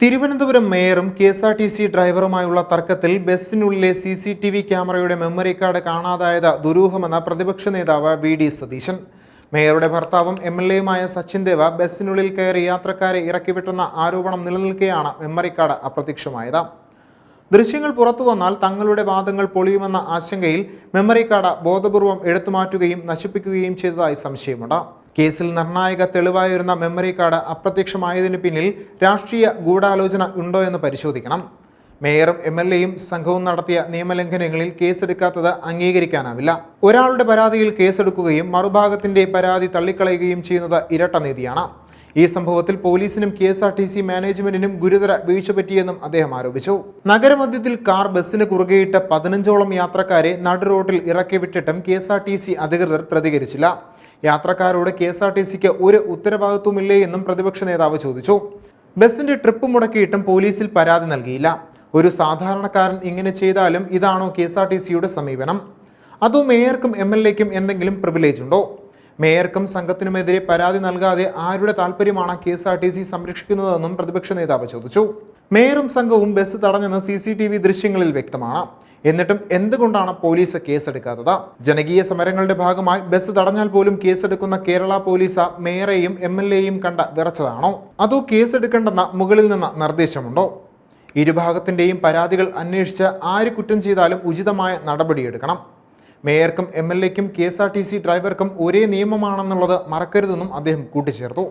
Thiruvananthapuram മേയറും K S R T C ഡ്രൈവറുമായുള്ള തർക്കത്തിൽ ബസ്സിനുള്ളിലെ C C T V ക്യാമറയുടെ മെമ്മറി കാർഡ് കാണാതായത് ദുരൂഹമെന്ന പ്രതിപക്ഷ നേതാവ് വി ഡി സതീശൻ. മേയറുടെ ഭർത്താവും എം എൽ എയുമായ സച്ചിൻ ദേവ ബസ്സിനുള്ളിൽ കയറി യാത്രക്കാരെ ഇറക്കിവിട്ടെന്ന ആരോപണം നിലനിൽക്കെയാണ് മെമ്മറി കാർഡ് അപ്രത്യക്ഷമായത്. ദൃശ്യങ്ങൾ പുറത്തു വന്നാൽ തങ്ങളുടെ വാദങ്ങൾ പൊളിയുമെന്ന ആശങ്കയിൽ മെമ്മറി കാർഡ് ബോധപൂർവം എടുത്തുമാറ്റുകയും നശിപ്പിക്കുകയും ചെയ്തതായി സംശയമുണ്ട്. കേസിൽ നിർണായക തെളിവായിരുന്ന മെമ്മറി കാർഡ് അപ്രത്യക്ഷമായതിനു പിന്നിൽ രാഷ്ട്രീയ ഗൂഢാലോചന ഉണ്ടോ എന്ന് പരിശോധിക്കണം. മേയറും എം എൽ എയും സംഘവും നടത്തിയ നിയമലംഘനങ്ങളിൽ കേസെടുക്കാത്തത് അംഗീകരിക്കാനാവില്ല. ഒരാളുടെ പരാതിയിൽ കേസെടുക്കുകയും മറുഭാഗത്തിന്റെ പരാതി തള്ളിക്കളയുകയും ചെയ്യുന്നത് ഇരട്ട നീതിയാണ്. ഈ സംഭവത്തിൽ പോലീസിനും K S R T C മാനേജ്മെന്റിനും ഗുരുതര വീഴ്ച പറ്റിയെന്നും അദ്ദേഹം ആരോപിച്ചു. നഗരമധ്യത്തിൽ കാർ ബസ്സിന് കുറുകെയിട്ട് പതിനഞ്ചോളം യാത്രക്കാരെ നടുറോട്ടിൽ ഇറക്കി വിട്ടിട്ടും K S R T C അധികൃതർ പ്രതികരിച്ചില്ല. യാത്രക്കാരോട് കെ എസ് ആർ ടി സിക്ക് ഒരു ഉത്തരവാദിത്വമില്ലേ എന്നും പ്രതിപക്ഷ നേതാവ് ചോദിച്ചു. ബസിന്റെ ട്രിപ്പ് മുടക്കിയിട്ടും പോലീസിൽ പരാതി നൽകിയില്ല. ഒരു സാധാരണക്കാരൻ ഇങ്ങനെ ചെയ്താലും ഇതാണോ കെ എസ് ആർ ടി സിയുടെ സമീപനം? അതോ മേയർക്കും എം എൽ എക്കും എന്തെങ്കിലും പ്രിവിലേജ് ഉണ്ടോ? മേയർക്കും സംഘത്തിനുമെതിരെ പരാതി നൽകാതെ ആരുടെ താല്പര്യമാണ് K S R T C സംരക്ഷിക്കുന്നതെന്നും പ്രതിപക്ഷ നേതാവ് ചോദിച്ചു. മേയറും സംഘവും ബസ് തടഞ്ഞെന്ന് സി സി ടി വി ദൃശ്യങ്ങളിൽ വ്യക്തമാണ്. എന്നിട്ടും എന്തുകൊണ്ടാണ് പോലീസ് കേസെടുക്കാത്തത്? ജനകീയ സമരങ്ങളുടെ ഭാഗമായി ബസ് തടഞ്ഞാൽ പോലും കേസെടുക്കുന്ന കേരള പോലീസ് മേയറെയും എം എൽ എയും കണ്ട വിറച്ചതാണോ? അതോ കേസെടുക്കേണ്ടെന്ന മുകളിൽ നിന്ന് നിർദ്ദേശമുണ്ടോ? ഇരുഭാഗത്തിന്റെയും പരാതികൾ അന്വേഷിച്ച് ആര് കുറ്റം ചെയ്താലും ഉചിതമായ നടപടിയെടുക്കണം. മേയർക്കും M L എക്കും K S R T C ഡ്രൈവർക്കും ഒരേ നിയമമാണെന്നുള്ളത് മറക്കരുതെന്നും അദ്ദേഹം കൂട്ടിച്ചേർത്തു.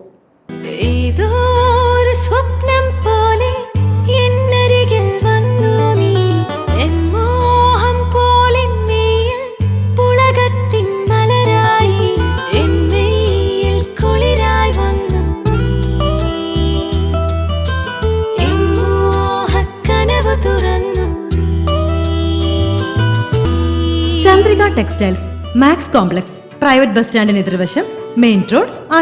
Chandrika textiles max complex private bus സ്റ്റാൻഡിന് എതിർവശം മെയിൻ റോഡ് ആറ്റിങ്ങൽ